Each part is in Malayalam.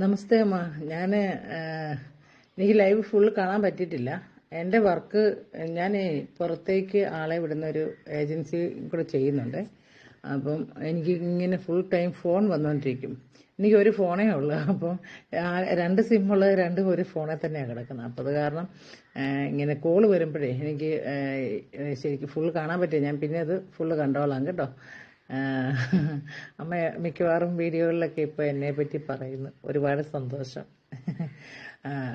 നമസ്തേ അമ്മ. ഞാൻ എനിക്ക് ലൈവ് ഫുൾ കാണാൻ പറ്റിയിട്ടില്ല. എന്റെ വർക്ക് ഞാൻ പുറത്തേക്ക് ആളെ വിടുന്ന ഒരു ഏജൻസി കൂടെ ചെയ്യുന്നുണ്ട്. അപ്പം എനിക്ക് ഇങ്ങനെ ഫുൾ ടൈം ഫോൺ വന്നുകൊണ്ടിരിക്കും എനിക്ക് ഒരു ഫോണേ ഉള്ളൂ. അപ്പം രണ്ട് സിമ്മുള്ളത് രണ്ടും ഒരു ഫോണിൽ തന്നെയാണ് കിടക്കുന്നത്. അപ്പം അത് കാരണം ഇങ്ങനെ കോൾ വരുമ്പോഴേ എനിക്ക് ശരിക്കും ഫുൾ കാണാൻ പറ്റില്ല. ഞാൻ പിന്നെ അത് ഫുള്ള് കണ്ടോളാം കേട്ടോ. അമ്മ മിക്കവാറും വീഡിയോകളിലൊക്കെ ഇപ്പോൾ എന്നെ പറ്റി പറയുന്നു. ഒരുപാട് സന്തോഷം.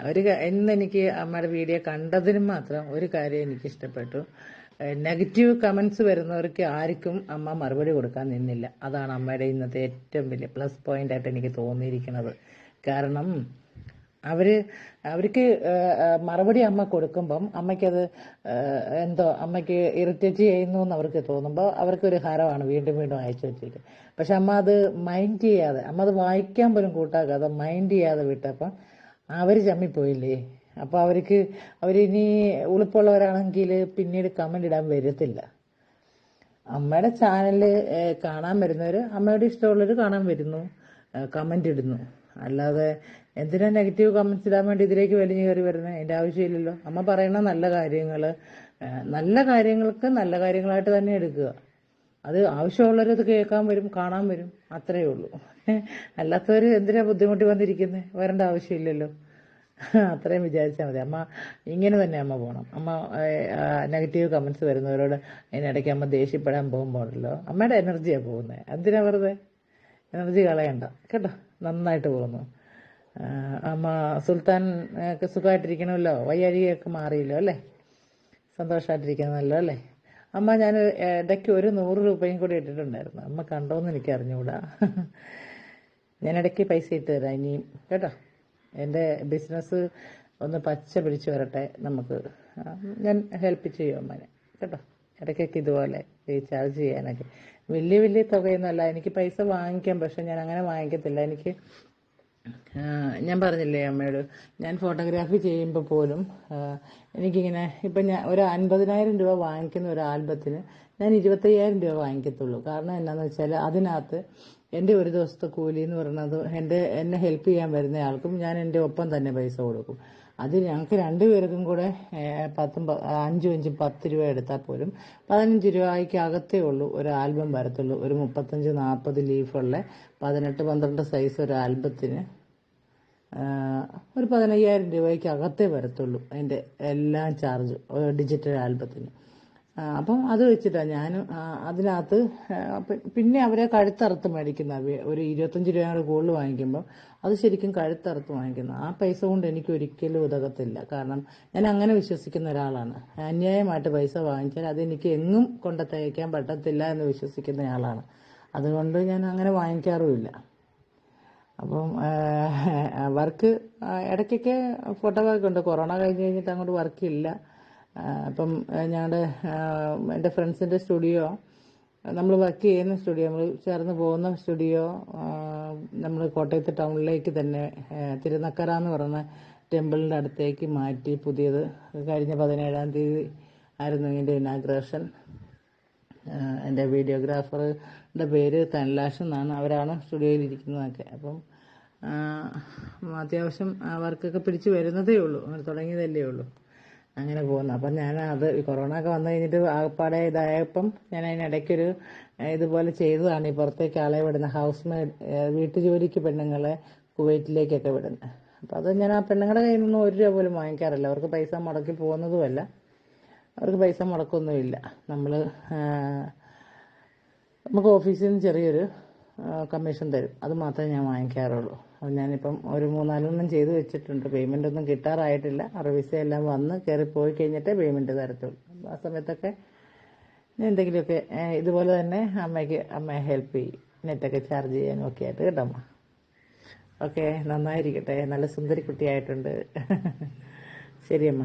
ഒരു ഇന്ന് എനിക്ക് അമ്മയുടെ വീഡിയോ കണ്ടതിന് മാത്രം ഒരു കാര്യം എനിക്ക് ഇഷ്ടപ്പെട്ടു. നെഗറ്റീവ് കമന്റ്സ് വരുന്നവർക്ക് ആർക്കും അമ്മ മറുപടി കൊടുക്കാൻ നിന്നില്ല. അതാണ് അമ്മയുടെ ഇന്നത്തെ ഏറ്റവും വലിയ പ്ലസ് പോയിന്റ് ആയിട്ട് എനിക്ക് തോന്നിയിരിക്കുന്നത്. കാരണം അവർ അവർക്ക് മറുപടി അമ്മ കൊടുക്കുമ്പം അമ്മയ്ക്കത് എന്തോ അമ്മയ്ക്ക് ഇറിറ്റേറ്റ് ചെയ്യുന്നു എന്ന് അവർക്ക് തോന്നുമ്പോൾ അവർക്കൊരു ഹരമാണ് വീണ്ടും വീണ്ടും അയച്ചു വെച്ചിട്ട്. പക്ഷെ അമ്മ അത് മൈൻഡ് ചെയ്യാതെ അമ്മ അത് വായിക്കാൻ പോലും കൂട്ടാക്കാതെ മൈൻഡ് ചെയ്യാതെ വിട്ടപ്പം അവർ ചമ്മിപ്പോയില്ലേ? അപ്പോൾ അവർക്ക് അവരിനി ഉളുപ്പുള്ളവരാണെങ്കിൽ പിന്നീട് കമന്റ് ഇടാൻ വരത്തില്ല. അമ്മയുടെ ചാനൽ കാണാൻ വരുന്നവർ അമ്മയുടെ ഇഷ്ടമുള്ളവർ കാണാൻ വരുന്നു കമന്റ് ഇടുന്നു. അല്ലാതെ എന്തിനാ നെഗറ്റീവ് കമൻസ് ഇടാൻ വേണ്ടി ഇതിലേക്ക് വലിഞ്ഞു കയറി വരുന്നത് അതിന്റെ ആവശ്യമില്ലല്ലോ. അമ്മ പറയുന്ന നല്ല കാര്യങ്ങൾ നല്ല കാര്യങ്ങൾക്ക് നല്ല കാര്യങ്ങളായിട്ട് തന്നെ എടുക്കുക. അത് ആവശ്യമുള്ളവർ അത് കേൾക്കാൻ വരും കാണാൻ വരും. അത്രയേ ഉള്ളൂ. അല്ലാത്തവർ എന്തിനാ ബുദ്ധിമുട്ടി വന്നിരിക്കുന്നത് വരേണ്ട ആവശ്യമില്ലല്ലോ. അത്രയും വിചാരിച്ചാൽ മതി. അമ്മ ഇങ്ങനെ തന്നെ അമ്മ പോകണം അമ്മ നെഗറ്റീവ് കമൻസ് വരുന്നവരോട് അതിനിടയ്ക്ക് അമ്മ ദേഷ്യപ്പെടാൻ പോകുമ്പോഴല്ലോ. അമ്മയുടെ എനർജിയാണ് പോകുന്നത് എന്തിനാ വെറുതെ? എനർജി കളയണ്ട. കേട്ടോ? നന്നായിട്ട് പോകുന്നു. അമ്മ സുൽത്താൻ ഒക്കെ സുഖമായിട്ടിരിക്കണമല്ലോ? വയ്യാഴികയൊക്കെ മാറിയല്ലോ അല്ലേ? സന്തോഷമായിട്ടിരിക്കുന്നല്ലോ അല്ലേ? അമ്മ ഞാൻ ഇടയ്ക്ക് ഒരു നൂറ് രൂപയും കൂടി ഇട്ടിട്ടുണ്ടായിരുന്നു. അമ്മ കണ്ടോന്ന് എനിക്ക് അറിഞ്ഞുകൂടാ. ഞാൻ ഇടയ്ക്ക് പൈസ ഇട്ട് തരാം ഇനിയും കേട്ടോ? എന്റെ ബിസിനസ് ഒന്ന് പച്ച പിടിച്ചു വരട്ടെ നമുക്ക്. ഞാൻ ഹെൽപ്പ് ചെയ്യും അമ്മനെ. കേട്ടോ? ഇടയ്ക്കൊക്കെ ഇതുപോലെ റീചാർജ് ചെയ്യാനൊക്കെ. വലിയ വലിയ തുകയൊന്നുമല്ല. എനിക്ക് പൈസ വാങ്ങിക്കാം പക്ഷെ ഞാൻ അങ്ങനെ വാങ്ങിക്കത്തില്ല. എനിക്ക് ഞാൻ പറഞ്ഞില്ലേ അമ്മയോട് ഞാൻ ഫോട്ടോഗ്രാഫി ചെയ്യുമ്പോൾ പോലും എനിക്കിങ്ങനെ ഇപ്പം ഞാൻ ഒരു അൻപതിനായിരം രൂപ വാങ്ങിക്കുന്ന ഒരു ആൽബത്തിന് ഞാൻ ഇരുപത്തയ്യായിരം രൂപ വാങ്ങിക്കത്തുള്ളൂ. കാരണം എന്താണെന്ന് വെച്ചാൽ അതിനകത്ത് എന്റെ ഒരു ദിവസത്തെ കൂലി എന്ന് പറയുന്നത് എന്റെ എന്നെ ഹെൽപ്പ് ചെയ്യാൻ വരുന്ന ആൾക്കും ഞാൻ എന്റെ ഒപ്പം തന്നെ പൈസ കൊടുക്കും. അത് ഞങ്ങൾക്ക് രണ്ടുപേർക്കും കൂടെ പത്തും അഞ്ചും അഞ്ചും പത്ത് രൂപ എടുത്താൽ പോലും. പതിനഞ്ച് രൂപയ്ക്ക് അകത്തേ ഉള്ളൂ ഒരു ആൽബം വരത്തുള്ളൂ. ഒരു മുപ്പത്തഞ്ച് നാൽപ്പത് ലീഫുള്ള പതിനെട്ട് പന്ത്രണ്ട് സൈസ് ഒരു ആൽബത്തിന്. ഒരു പതിനയ്യായിരം രൂപയ്ക്ക് അകത്തേ വരത്തുള്ളൂ അതിന്റെ എല്ലാ ചാർജ് ഡിജിറ്റൽ ആൽബത്തിന്. അപ്പം അത് വെച്ചിട്ടാണ് ഞാൻ അതിനകത്ത് പിന്നെ അവരെ കഴുത്തറുത്ത് മേടിക്കുന്ന ഒരു ഇരുപത്തഞ്ച് രൂപയുടെ കൂടെ കൂടുതൽ വാങ്ങിക്കുമ്പോൾ അത് ശരിക്കും കഴുത്തറുത്ത് വാങ്ങിക്കുന്നു. ആ പൈസ കൊണ്ട് എനിക്ക് ഒരിക്കലും ഉതകത്തില്ല. കാരണം ഞാൻ അങ്ങനെ വിശ്വസിക്കുന്ന ഒരാളാണ്. അന്യായമായിട്ട് പൈസ വാങ്ങിച്ചാൽ അതെനിക്ക് എങ്ങും കൊണ്ട് തയ്ക്കാൻ പറ്റത്തില്ല എന്ന് വിശ്വസിക്കുന്ന ആളാണ്. അതുകൊണ്ട് ഞാൻ അങ്ങനെ വാങ്ങിക്കാറുമില്ല. അപ്പം വർക്ക് ഇടയ്ക്കൊക്കെ ഫോട്ടോ വർക്ക് ഉണ്ട് കൊറോണ കഴിഞ്ഞ് കഴിഞ്ഞിട്ട് അങ്ങോട്ട് വർക്കില്ല അപ്പം ഞങ്ങളുടെ എന്റെ ഫ്രണ്ട്സിന്റെ സ്റ്റുഡിയോ നമ്മൾ വർക്ക് ചെയ്യുന്ന സ്റ്റുഡിയോ നമ്മൾ ചേർന്ന് പോകുന്ന സ്റ്റുഡിയോ നമ്മൾ കോട്ടയത്ത് ടൗണിലേക്ക് തന്നെ തിരുനക്കര എന്ന് പറയുന്ന ടെമ്പിളിന്റെ അടുത്തേക്ക് മാറ്റി പുതിയത്. കഴിഞ്ഞ പതിനേഴാം തീയതി ആയിരുന്നു ഇതിന്റെ ഇനാഗ്രേഷൻ എന്റെ വീഡിയോഗ്രാഫറുടെ പേര് തൻലാഷ് എന്നാണ്. അവരാണ് സ്റ്റുഡിയോയിൽ ഇരിക്കുന്നതൊക്കെ. അപ്പം അത്യാവശ്യം വർക്കൊക്കെ പിടിച്ച് വരുന്നതേ ഉള്ളൂ. തുടങ്ങിയതല്ലേ ഉള്ളൂ. അങ്ങനെ പോകുന്നു. അപ്പം ഞാൻ അത് കൊറോണ ഒക്കെ വന്നു കഴിഞ്ഞിട്ട് ആകപ്പാടെ ഇതായപ്പം ഞാൻ അതിനിടയ്ക്കൊരു ഇതുപോലെ ചെയ്തതാണ്. ഈ പുറത്തേക്ക് ആളെ വിടുന്ന ഹൗസ് മെയ്ഡ് വീട്ടു ജോലിക്ക് പെണ്ണുങ്ങളെ കുവൈറ്റിലേക്കൊക്കെ വിടുന്നത് അപ്പം അത് ഞാൻ ആ പെണ്ണുങ്ങളുടെ കയ്യിൽ നിന്നും ഒരു രൂപ പോലും വാങ്ങിക്കാറില്ല. അവർക്ക് പൈസ മുടക്കി പോകുന്നതുമല്ല. അവർക്ക് പൈസ മുടക്കൊന്നുമില്ല. നമ്മൾ നമുക്ക് ഓഫീസിൽ നിന്ന് ചെറിയൊരു കമ്മീഷൻ തരും. അത് മാത്രമേ ഞാൻ വാങ്ങിക്കാറുള്ളൂ. അപ്പം ഞാനിപ്പം ഒരു മൂന്നാലെണ്ണം ചെയ്ത് വെച്ചിട്ടുണ്ട്. പേയ്മെന്റ് ഒന്നും കിട്ടാറായിട്ടില്ല. റിവിസ എല്ലാം വന്ന് കയറി പോയി കഴിഞ്ഞിട്ടേ പേയ്മെന്റ് തരത്തുള്ളൂ. ആ സമയത്തൊക്കെ എന്തെങ്കിലുമൊക്കെ ഇതുപോലെ തന്നെ അമ്മയ്ക്ക് അമ്മയെ ഹെൽപ്പ് ചെയ്യും. നെറ്റൊക്കെ ചാർജ് ചെയ്യാനും ഒക്കെ ആയിട്ട് കേട്ടോ അമ്മ. ഓക്കെ നന്നായിരിക്കട്ടെ. നല്ല സുന്ദരി കുട്ടിയായിട്ടുണ്ട്. ശരി അമ്മ.